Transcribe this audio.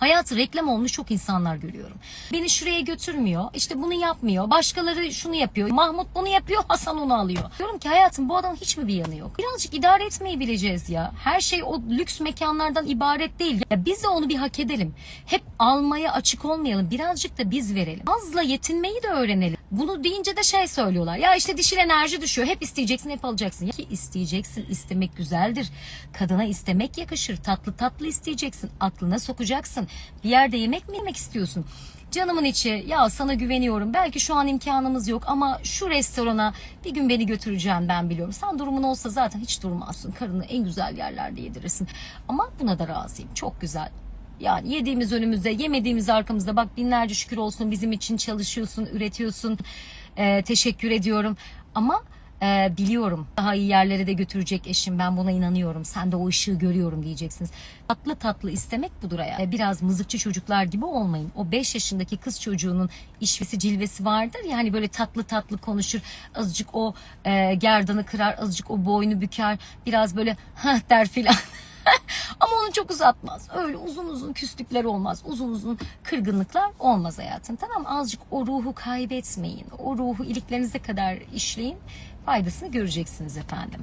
Hayatı reklam olmuş çok insanlar görüyorum. Beni şuraya götürmüyor. işte bunu yapmıyor. Başkaları şunu yapıyor. Mahmut bunu yapıyor. Hasan onu alıyor. Diyorum ki hayatım bu adamın hiç mi bir yanı yok? Birazcık idare etmeyi bileceğiz ya. Her şey o lüks mekanlardan ibaret değil. Ya biz de onu bir hak edelim. Hep almaya açık olmayalım. Birazcık da biz verelim. Azla yetinmeyi de öğrenelim. Bunu deyince de şey söylüyorlar. Ya işte dişil enerji düşüyor. Hep isteyeceksin, hep alacaksın. Ya ki isteyeceksin, istemek güzeldir. Kadına istemek yakışır. Tatlı tatlı isteyeceksin. Aklına sokacaksın. Bir yerde yemek mi yemek istiyorsun? Canımın içi ya sana güveniyorum. Belki şu an imkanımız yok ama şu restorana bir gün beni götüreceğim ben biliyorum. Sen durumun olsa zaten hiç durmazsın. Karını en güzel yerlerde yedirirsin. Ama buna da razıyım. Çok güzel. Yani yediğimiz önümüzde, yemediğimiz arkamızda. Bak binlerce şükür olsun bizim için çalışıyorsun, üretiyorsun. Ee, teşekkür ediyorum. Ama e, biliyorum daha iyi yerlere de götürecek eşim. Ben buna inanıyorum. Sen de o ışığı görüyorum diyeceksiniz. Tatlı tatlı istemek budur ya. Ee, Biraz mızıkçı çocuklar gibi olmayın. O 5 yaşındaki kız çocuğunun işvesi cilvesi vardır ya hani böyle tatlı tatlı konuşur. Azıcık o e, gerdanı kırar, azıcık o boynu büker. Biraz böyle hah der filan. Ama onu çok uzatmaz. Öyle uzun uzun küslükler olmaz. Uzun uzun kırgınlıklar olmaz hayatım. Tamam? Azıcık o ruhu kaybetmeyin. O ruhu iliklerinize kadar işleyin. Faydasını göreceksiniz efendim.